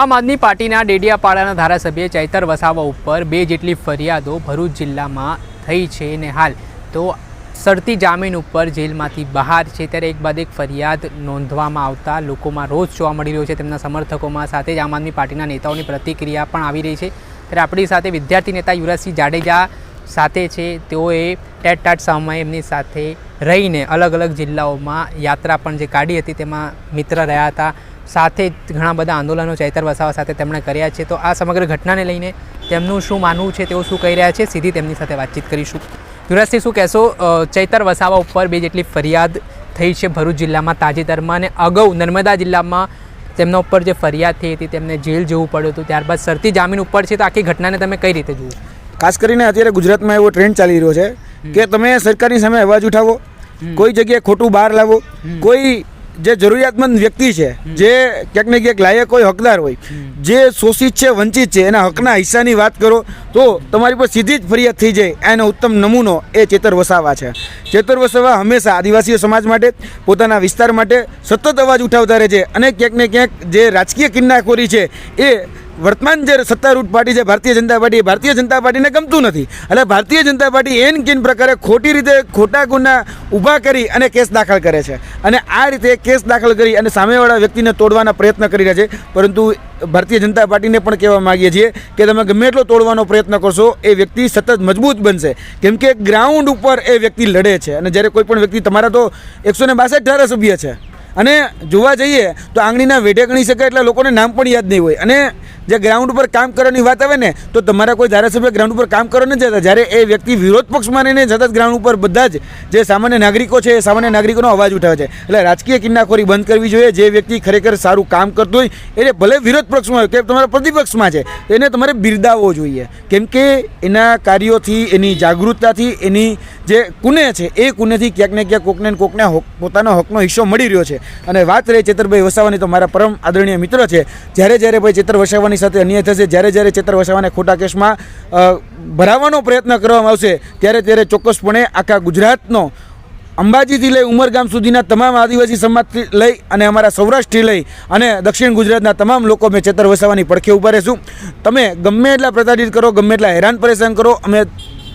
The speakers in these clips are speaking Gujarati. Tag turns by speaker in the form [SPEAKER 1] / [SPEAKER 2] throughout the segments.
[SPEAKER 1] આમ આદમી પાર્ટીના ડેડિયાપાડાના ધારાસભ્ય ચૈતર વસાવા ઉપર બે જેટલી ફરિયાદો ભરૂચ જિલ્લામાં થઈ છે ને હાલ તો સરતી જામીન ઉપર જેલમાંથી બહાર છે ત્યારે એક બાદ એક ફરિયાદ નોંધવામાં આવતા લોકોમાં રોજ જોવા મળી રહ્યો છે. તેમના સમર્થકોમાં સાથે જ આમ આદમી પાર્ટીના નેતાઓની પ્રતિક્રિયા પણ આવી રહી છે. ત્યારે આપણી સાથે વિદ્યાર્થી નેતા યુવરાજસિંહ જાડેજા સાથે છે. તેઓએ ટેટ ટાટ સમયે એમની સાથે રહીને અલગ અલગ જિલ્લાઓમાં યાત્રા પણ જે કાઢી હતી તેમાં મિત્ર રહ્યા હતા. સાથે જ ઘણા બધા આંદોલનો ચૈતર વસાવા સાથે તેમણે કર્યા છે. તો આ સમગ્ર ઘટનાને લઈને તેમનું શું માનવું છે તેઓ શું કહી રહ્યા છે સીધી તેમની સાથે વાતચીત કરીશું. યુવરાજસિંહ શું કહેશો? ચૈતર વસાવા ઉપર બે જેટલી ફરિયાદ થઈ છે ભરૂચ જિલ્લામાં તાજેતરમાં અને અગાઉ નર્મદા જિલ્લામાં તેમના ઉપર જે ફરિયાદ થઈ હતી તેમને જેલ જવું પડ્યું હતું ત્યારબાદ સરતી જામીન ઉપર છે. તો આખી ઘટનાને તમે કઈ રીતે જુઓ?
[SPEAKER 2] ખાસ કરીને અત્યારે ગુજરાતમાં એવો ટ્રેન્ડ ચાલી રહ્યો છે કે તમે સરકારની સામે અવાજ ઉઠાવો કોઈ જગ્યાએ ખોટું બહાર લાવો કોઈ જે જરૂરિયાતમંદ વ્યક્તિ છે જે ક્યાંક ને ક્યાંક લાયક હોય હકદાર હોય જે શોષિત છે વંચિત છે એના હકના હિસ્સાની વાત કરો તો તમારી પર સીધી જ ફરિયાદ થઈ જાય એનો ઉત્તમ નમૂનો એ ચેતર વસાવા છે. ચેતર વસાવા હંમેશા આદિવાસીઓ સમાજ માટે પોતાના વિસ્તાર માટે સતત અવાજ ઉઠાવતા રહે છે અને ક્યાંક ને ક્યાંક જે રાજકીય કિન્નાખોરી છે એ વર્તમાન જે સત્તારૂઢ પાર્ટી છે, ભારતીય જનતા પાર્ટી ભારતીય જનતા પાર્ટીને ગમતું નથી. એટલે Bharatiya Janata party N can પ્રકારે ખોટી રીતે ખોટા ગુના ઊભા કરી અને કેસ દાખલ કરે છે. અને આ રીતે કેસ દાખલ કરી અને સામેવાળા વ્યક્તિને તોડવાના પ્રયત્ન કરી રહ્યા છે. પરંતુ ભારતીય જનતા પાર્ટીને પણ કહેવા માગીએ છીએ કે તમે ગમે એટલો તોડવાનો પ્રયત્ન કરશો, એ વ્યક્તિ સતત મજબૂત બનશે. કેમ કે ગ્રાઉન્ડ ઉપર એ વ્યક્તિ લડે છે. અને જ્યારે કોઈ પણ વ્યક્તિ તમારા તો એકસો ને બાસઠ ધારાસભ્ય છે. અને જોવા જઈએ તો આંગળીના વેઢે ગણી શકાય એટલે લોકોને નામ પણ યાદ નહીં હોય. અને જે ગ્રાઉન્ડ ઉપર કામ કરવાની વાત આવે ને, તો તમારા કોઈ ધારાસભ્ય ગ્રાઉન્ડ ઉપર કામ કરવા નથી જતા. જ્યારે એ વ્યક્તિ વિરોધ પક્ષમાં રહીને જ ગ્રાઉન્ડ ઉપર બધા જ જે સામાન્ય નાગરિકો છે, એ સામાન્ય નાગરિકોનો અવાજ ઉઠાવે છે. એટલે રાજકીય કિન્નાખોરી બંધ કરવી જોઈએ. જે વ્યક્તિ ખરેખર સારું કામ કરતું હોય, એને ભલે વિરોધ પક્ષમાં હોય, કે તમારા પ્રતિપક્ષમાં છે, એને તમારે બિરદાવવો જોઈએ. કેમ કે એના કાર્યોથી, એની જાગૃતતાથી, એની જે કુને છે, એ કુનેથી ક્યાંક ને ક્યાંક કોકને કોકને પોતાનો હકનો હિસ્સો મળી રહ્યો છે. અને વાત રહી ચેતરભાઈ વસાવાની, તો મારા પરમ આદરણીય મિત્ર છે. જ્યારે જ્યારે ભાઈ ચેતર વસાવાની સાથે અન્યાય થશે. જ્યારે જ્યારે ચેતર વસાવાને ખોટા કેસમાં ભરાવવાનો પ્રયત્ન કરવામાં આવશે, ત્યારે ત્યારે ચોક્કસપણે આખા ગુજરાતનો અંબાજીથી લઈ ઉમરગામ સુધીના તમામ આદિવાસી સમાજથી લઈ અને અમારા સૌરાષ્ટ્રથી લઈ અને દક્ષિણ ગુજરાતના તમામ લોકો અમે ચેતર વસાવાની પડખે ઊભા રહેશું. તમે ગમે એટલા પ્રતાડિત કરો, ગમે એટલા હેરાન પરેશાન કરો, અમે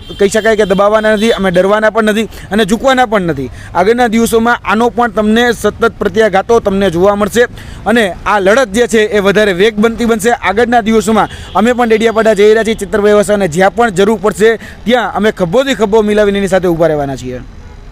[SPEAKER 2] કહી શકાય કે દબાવવાના નથી, અમે ડરવાના પણ નથી અને ઝૂકવાના પણ નથી. આગળના દિવસોમાં આનો પણ તમને સતત પ્રત્યાઘાતો તમને જોવા મળશે અને આ લડત જે છે એ વધારે વેગ બનતી બનશે. આગળના દિવસોમાં અમે પણ ડેડિયાપાડા જઈ રહ્યા છીએ ચિત્ર વ્યવસ્થાને જ્યાં પણ જરૂર પડશે, ત્યાં અમે ખભોથી ખભો મિલાવીને એની સાથે ઊભા રહેવાના છીએ.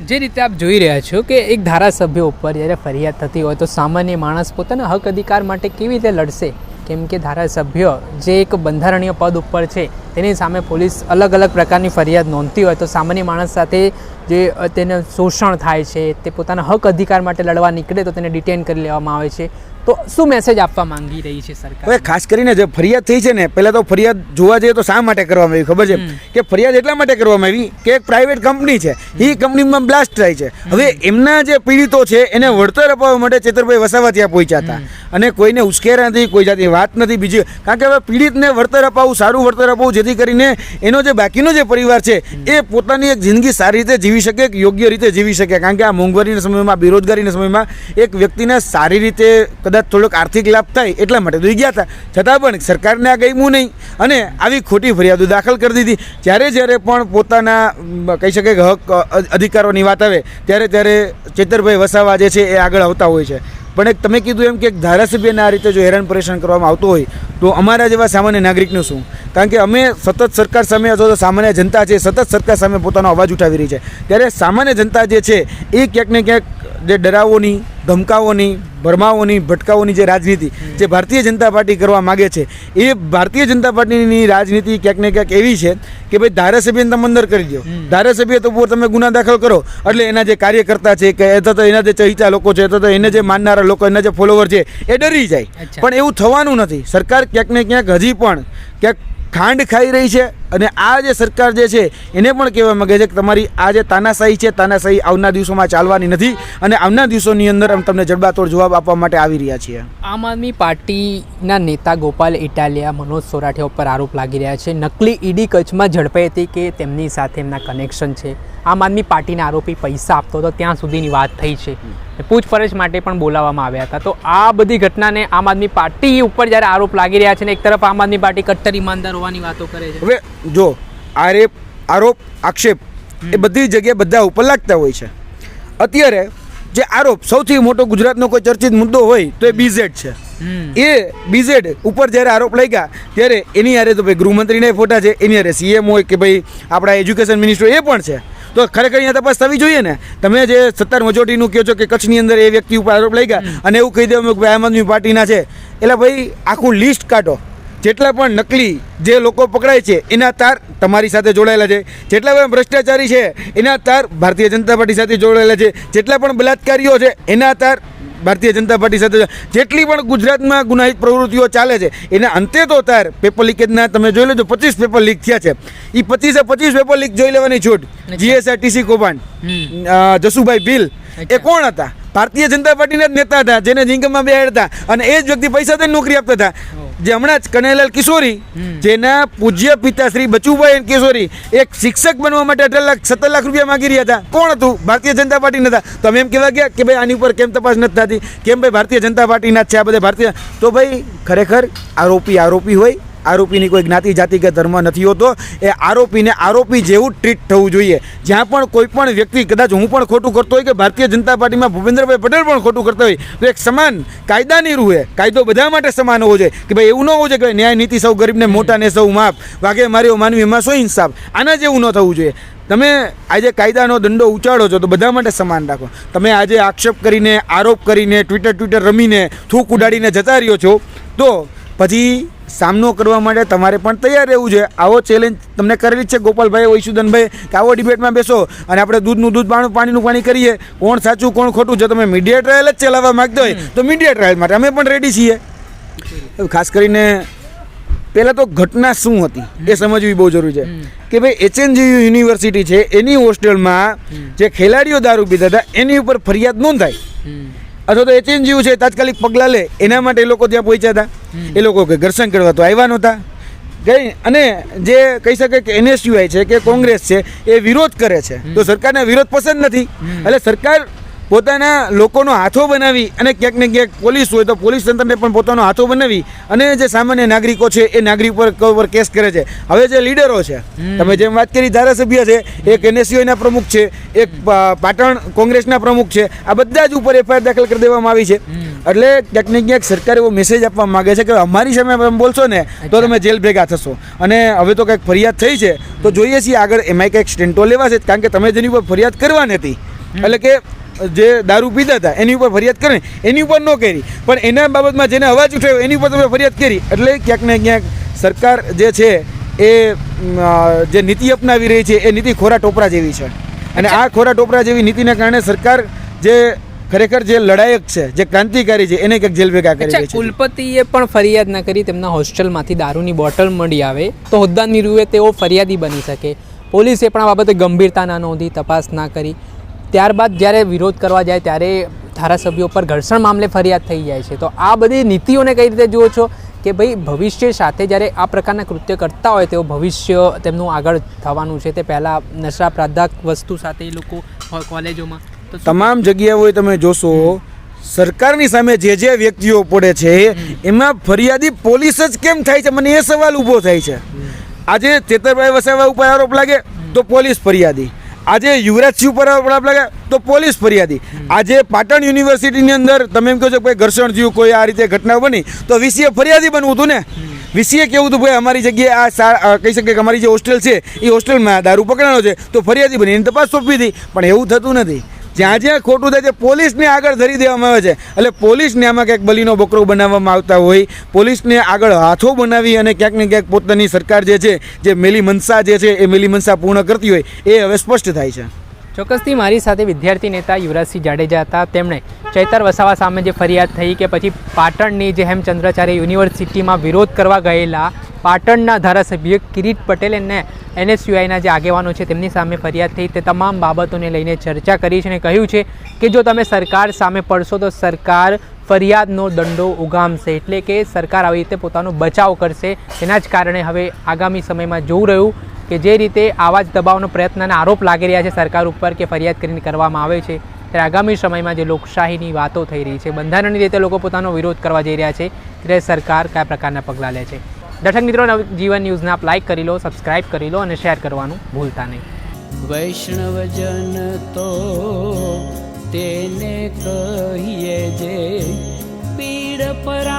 [SPEAKER 1] જે રીતે આપ જોઈ રહ્યા છો કે એક ધારાસભ્ય ઉપર જ્યારે ફરિયાદ થતી હોય તો સામાન્ય માણસ પોતાના હક અધિકાર માટે કેવી રીતે લડશે? કેમ કે ધારાસભ્ય જે એક બંધારણીય પદ ઉપર છે, તેની સામે પોલીસ અલગ અલગ પ્રકારની ફરિયાદ નોંધતી હોય તો સામાન્ય માણસ સાથે જે તેને શોષણ થાય છે, તે પોતાના હક અધિકાર માટે લડવા નીકળે તો તેને ડિટેન કરી લેવામાં આવે છે. તો શું મેસેજ આપવા માંગી રહી છે સરકાર?
[SPEAKER 2] હવે ખાસ કરીને જે ફરિયાદ થઈ છે ને પહેલાં તો ફરિયાદ જોવા જઈએ તો શા માટે કરવામાં આવી ખબર છે? કે ફરિયાદ એટલા માટે કરવામાં આવી કે એક પ્રાઇવેટ કંપની છે એ કંપનીમાં બ્લાસ્ટ થાય છે. હવે એમના જે પીડિતો છે એને વળતર અપાવવા માટે ચેતરભાઈ વસાવા ત્યાં પહોંચ્યા હતા. અને કોઈને ઉશ્કેરા નથી કોઈ જાતની વાત નથી બીજી કારણ કે હવે પીડિતને વળતર અપાવવું સારું વળતર અપાવવું જેથી કરીને એનો જે બાકીનો જે પરિવાર છે એ પોતાની એક જિંદગી સારી રીતે જીવી શકે યોગ્ય રીતે જીવી શકે. કારણ કે આ મોંઘવારીના સમયમાં બેરોજગારીના સમયમાં એક વ્યક્તિને સારી રીતે કદાચ થોડોક આર્થિક લાભ થાય એટલા માટે તો ગયા હતા. છતાં પણ સરકારને આ ગમ્યું નહીં અને આવી ખોટી ફરિયાદો દાખલ કરી દીધી. જ્યારે જ્યારે પણ પોતાના કહી શકાય કે હક અધિકારોની વાત આવે, ત્યારે ત્યારે ચેતરભાઈ વસાવા જે છે એ આગળ આવતા હોય છે. પણ એક તમે કીધું એમ કે એક ધારાસભ્યને આ રીતે જો હેરાન પરેશાન કરવામાં આવતું હોય, તો અમારા જેવા સામાન્ય નાગરિકનું શું? કારણ કે અમે સતત સરકાર સામે અથવા તો સામાન્ય જનતા છે સતત સરકાર સામે પોતાનો અવાજ ઉઠાવી રહી છે. ત્યારે સામાન્ય જનતા જે છે એ ક્યાંક ને ક્યાંક જે ડરાવોની ધમકાઓની ભરમાઓની ભટકાઓની જે રાજનીતિ જે ભારતીય જનતા પાર્ટી કરવા માગે છે એ ભારતીય જનતા પાર્ટીની રાજનીતિ ક્યાંક ને ક્યાંક એવી છે કે ભાઈ ધારાસભ્યને તમે અંદર કરી દો. ધારાસભ્ય તો ઉપર તમે ગુના દાખલ કરો એટલે એના જે કાર્યકર્તા છે કે અથવા તો એના જે ચહિતા લોકો છે અથવા તો એને જે માનનારા લોકો એના જે ફોલોવર છે એ ડરી જાય. પણ એવું થવાનું નથી. સરકાર ક્યાંક ને ક્યાંક હજી પણ ક્યાંક ખાંડ ખાઈ રહી છે અને આ જે સરકાર જે છે, એને પણ કહેવા માંગે છે કે તમારી આ જે તાનાશાહી છે, તાનાશાહી આવનાર દિવસોમાં ચાલવાની નથી અને આવનાર દિવસોની અંદર અમે તમને જડબાતોડ જવાબ આપવા માટે આવી રહ્યા છીએ.
[SPEAKER 1] આમ આદમી પાર્ટીના નેતા ગોપાલ ઇટાલિયા, મનોજ સોરાઠિયા ઉપર આરોપ લાગી રહ્યા છે. નકલી ઈડી કચ્છમાં ઝડપાઈ હતી કે તેમની સાથે એમના કનેક્શન છે? આમ આદમી પાર્ટીને આરોપી પૈસા આપતો હતો ત્યાં સુધીની વાત થઈ છે. પૂછપરછ માટે પણ બોલાવવામાં આવ્યા હતા. તો આ બધી ઘટનાને આમ આદમી પાર્ટી ઉપર જ્યારે આરોપ લાગી રહ્યા છે ને એક તરફ આમ આદમી પાર્ટી કટ્ટર ઈમાનદાર હોવાની વાતો કરે છે.
[SPEAKER 2] હવે જો આરેપ આરોપ આક્ષેપ એ બધી જગ્યાએ બધા ઉપર લાગતા હોય છે. અત્યારે જે આરોપ સૌથી મોટો ગુજરાતનો કોઈ ચર્ચિત મુદ્દો હોય તો એ બીઝેડ છે. એ બીઝેડ ઉપર જ્યારે આરોપ લાગ્યા ત્યારે એની હારે તો ભાઈ ગૃહમંત્રીને ફોટા છે એની હારે સીએમ હોય કે ભાઈ આપણા એજ્યુકેશન મિનિસ્ટર એ પણ છે. તો ખરેખર અહીંયા તપાસ થવી જોઈએ ને? તમે જે સત્તર મજોરિટીનું કહો છો કે કચ્છની અંદર એ વ્યક્તિ ઉપર આરોપ લઈ ગયા અને એવું કહી દેવું કે આમ આદમી પાર્ટીના છે. એટલે ભાઈ આખું લિસ્ટ કાઢો. જેટલા પણ નકલી જે લોકો પકડાય છે એના તાર તમારી સાથે જોડાયેલા છે. જેટલા પણ ભ્રષ્ટાચારી છે એના તાર ભારતીય જનતા પાર્ટી સાથે જોડાયેલા છે. જેટલા પણ બલાત્કારીઓ છે એના તાર ભારતીય જનતા પાર્ટી સાથે જેટલી પણ ગુજરાતમાં ગુનાહિત પ્રવૃત્તિઓ ચાલે છે એના અંતે તો તાર પેપર લીકેજના તમે જોઈ લેજો પચીસ પેપર લીક થયા છે. એ પચીસે પચીસ પેપર લીક જોઈ લેવાની છૂટ. જીએસઆરટીસી કૌભાંડ. જસુભાઈ ભીલ. એ કોણ હતા? ભારતીય જનતા પાર્ટીના જ નેતા હતા જેને ઝીંકમાં બેહાડતા. અને એ જ વ્યક્તિ પૈસા દઈને નોકરી આપતા હતા. જે હમણાં જ કનૈયાલાલ કિશોરી જેના પૂજ્ય પિતા શ્રી બચુભાઈ કિશોરી એક શિક્ષક બનવા માટે અઢાર લાખ સત્તર લાખ રૂપિયા માંગી રહ્યા હતા. કોણ હતું? ભારતીય જનતા પાર્ટી હતા તમે એમ કહેવા ગયા કે ભાઈ આની ઉપર કેમ તપાસ નથી થતી? કેમ ભાઈ ભારતીય જનતા પાર્ટીના છે આ બધા ભારતીય? તો ભાઈ ખરેખર આરોપી આરોપી હોય આરોપીની કોઈ જ્ઞાતિ, જાતિ કે ધર્મ નથી હોતો. એ આરોપીને આરોપી જેવું ટ્રીટ થવું જોઈએ. જ્યાં પણ કોઈ પણ વ્યક્તિ, કદાચ હું પણ ખોટું કરતો હોય કે ભારતીય જનતા પાર્ટીમાં ભૂપેન્દ્રભાઈ પટેલ પણ ખોટું કરતા હોય, તો એક સમાન કાયદાની રૂહે, કાયદો બધા માટે સમાન હોવો જોઈએ કે ભાઈ એવું ન હોવું જોઈએ કે ન્યાય નીતિ સૌ ગરીબને મોટાને સૌ માપ વાગે માર્યો માનવી એમાં શું ઇન્સાફ આના જેવું ન થવું જોઈએ. તમે આજે કાયદાનો દંડો ઉચાડો છો તો બધા માટે સમાન રાખો. તમે આજે આક્ષેપ કરીને, આરોપ કરીને ટ્વિટર ટ્વિટર રમીને, થૂક ઉડાડીને જતા રહ્યો છો, તો પછી સામનો કરવા માટે તમારે પણ તૈયાર રહેવું છે આવો ચેલેન્જ તમને કરેલી જ છે ગોપાલભાઈ વૈશુદનભાઈ કે આવો ડિબેટમાં બેસો અને આપણે દૂધનું દૂધ પાણી પાણીનું પાણી કરીએ. કોણ સાચું કોણ ખોટું? જો તમે મીડિયા ટ્રાયલ જ ચલાવવા માગતા હોય તો મીડિયા ટ્રાયલ માટે અમે પણ રેડી છીએ. ખાસ કરીને પહેલાં તો ઘટના શું હતી? એ સમજવી બહુ જરૂરી છે. કે ભાઈ એચએનજી યુનિવર્સિટી છે એની હોસ્ટેલમાં જે ખેલાડીઓ દારૂ પીતા હતા એની ઉપર ફરિયાદ નોંધાય
[SPEAKER 1] હમ.
[SPEAKER 2] અથવા તો એચએનજીયુ છે તાત્કાલિક પગલાં લે. એના માટે એ લોકો ત્યાં પહોંચ્યા હતા. એ લોકો કે ઘર્ષણ કરવા તો આવ્યા નહોતા. ગઈ અને જે કહી શકે કે એનએસયુઆઈ છે કે કોંગ્રેસ છે એ વિરોધ કરે છે. તો સરકારને વિરોધ પસંદ નથી. એટલે સરકાર પોતાના લોકોનો હાથો બનાવી અને ક્યાંક ને ક્યાંક પોલીસ હોય તો પોલીસ તંત્રને પણ પોતાનો હાથો બનાવી અને જે સામાન્ય નાગરિકો છે એ નાગરિક પર પર કેસ કરે છે. હવે જે લીડરો છે તમે જેમ વાત કરી ધારાસભ્ય છે એક એનએસયુના પ્રમુખ છે એક પાટણ કોંગ્રેસના પ્રમુખ છે આ બધા જ ઉપર એફઆઈઆર દાખલ કરી દેવામાં આવી છે. એટલે ક્યાંક ને ક્યાંક સરકાર એવો મેસેજ આપવા માંગે છે કે અમારી સામે તમે બોલશો ને તો તમે જેલ ભેગા થશો. અને હવે તો કંઈક ફરિયાદ થઈ છે તો જોઈએ છીએ આગળ એમાંય કંઈક સ્ટેન્ટો લેવા છે કારણ કે તમે જેની ઉપર ફરિયાદ કરવાની હતી. એટલે કે જે દારૂ પીતા હતા એની ઉપર ફરિયાદ કરે એની ઉપર ન કરી. પણ એના બાબતમાં જેને અવાજ ઉઠાવ્યો એની ઉપર તમે ફરિયાદ કરી. એટલે ક્યાંક ને ક્યાંક સરકાર જે છે એ જે નીતિ અપનાવી રહી છે એ નીતિ ખોરા ટોપરા જેવી છે. અને આ ખોરા ટોપરા જેવી નીતિને કારણે સરકાર જે ખરેખર જે લડાયક છે જે ક્રાંતિકારી છે એને કંઈક જેલ ભેગા કરી છે.
[SPEAKER 1] કુલપતિએ પણ ફરિયાદ ના કરી તેમના હોસ્ટેલમાંથી દારૂની બોટલ મળી આવે તો હોદ્દાની રૂએ તેઓ ફરિયાદી બની શકે. પોલીસે પણ આ બાબતે ગંભીરતા ના નોંધી તપાસ ના કરી. ત્યારબાદ જ્યારે વિરોધ કરવા જાય ત્યારે ધારાસભ્યો પર ઘર્ષણ મામલે ફરિયાદ થઈ જાય છે. તો આ બધી નીતિઓને કઈ રીતે જુઓ છો કે ભાઈ ભવિષ્ય સાથે જ્યારે આ પ્રકારના કૃત્ય કરતા હોય તેઓ ભવિષ્ય તેમનું આગળ થવાનું છે તે પહેલાં નશા પ્રાધાક વસ્તુ સાથે એ લોકો કોલેજોમાં
[SPEAKER 2] તમામ જગ્યાઓએ તમે જોશો, સરકારની સામે જે જે વ્યક્તિઓ પડે છે, એમાં ફરિયાદી પોલીસ જ કેમ થાય છે? મને એ સવાલ ઊભો થાય છે. આજે ચેતરભાઈ વસાવા ઉપર આરોપ લાગે તો પોલીસ ફરિયાદી. આજે યુવરાજસિંહ ઉપર આરોપ લાગે તો પોલીસ ફરિયાદી. આજે પાટણ યુનિવર્સિટીની અંદર તમે એમ કહો છો કે ઘર્ષણ થયું કોઈ આ રીતે ઘટના બની, તો વીસીએ ફરિયાદી બનવું હતું ને? વીસીએ કેવું હતું, ભાઈ અમારી જગ્યાએ આ કહી શકીએ કે અમારી જે હોસ્ટેલ છે, એ હોસ્ટેલમાં દારૂ પકડાનો છે, તો ફરિયાદી બની. એની તપાસ સોંપી હતી, પણ એવું થતું નથી. જ્યાં જ્યાં ખોટું થાય છે, પોલીસને આગળ ધરી દેવામાં આવે છે. એટલે પોલીસને આમાં ક્યાંક બલીનો બકરો બનાવવામાં આવતા હોય, પોલીસને આગળ હાથો બનાવી અને ક્યાંક ને ક્યાંક પોતાની સરકાર જે છે, જે મેલી મનસા જે છે, એ મેલી મનસા પૂર્ણ કરતી હોય, એ હવે સ્પષ્ટ થાય છે.
[SPEAKER 1] ચોક્કસથી મારી સાથે વિદ્યાર્થી નેતા યુવરાજસિંહ જાડેજા હતા. તેમણે ચૈતર વસાવા સામે જે ફરિયાદ થઈ કે પછી પાટણની જે હેમચંદ્રાચાર્ય યુનિવર્સિટીમાં વિરોધ કરવા ગયેલા પાટણના ધારાસભ્ય કિરીટ પટેલ અને એનએસયુઆઈના જે આગેવાનો છે તેમની સામે ફરિયાદ થઈ. તે તમામ બાબતોને લઈને ચર્ચા કરી છે અને કહ્યું છે કે જો તમે સરકાર સામે પડશો તો સરકાર ફરિયાદનો દંડો ઉગામશે એટલે કે સરકાર આવી રીતે પોતાનો બચાવ કરશે. તેના જ કારણે હવે આગામી સમયમાં જોવું રહ્યું. કે જે રીતે આવા જ દબાવનો પ્રયત્ન અને આરોપ લાગી રહ્યા છે સરકાર ઉપર કે ફરિયાદ કરીને કરવામાં આવે છે, ત્યારે આગામી સમયમાં જે લોકશાહીની વાતો થઈ રહી છે, બંધારણની રીતે લોકો પોતાનો વિરોધ કરવા જઈ રહ્યા છે, ત્યારે સરકાર કયા પ્રકારના પગલાં લે છે? દર્શક મિત્રો નવજીવન ન્યૂઝને આપ લાઇક કરી લો, સબસ્ક્રાઇબ કરી લો અને શેર કરવાનું ભૂલતા નહીં.
[SPEAKER 3] વૈષ્ણવજન તો તેને કહીએ જે પીડ પર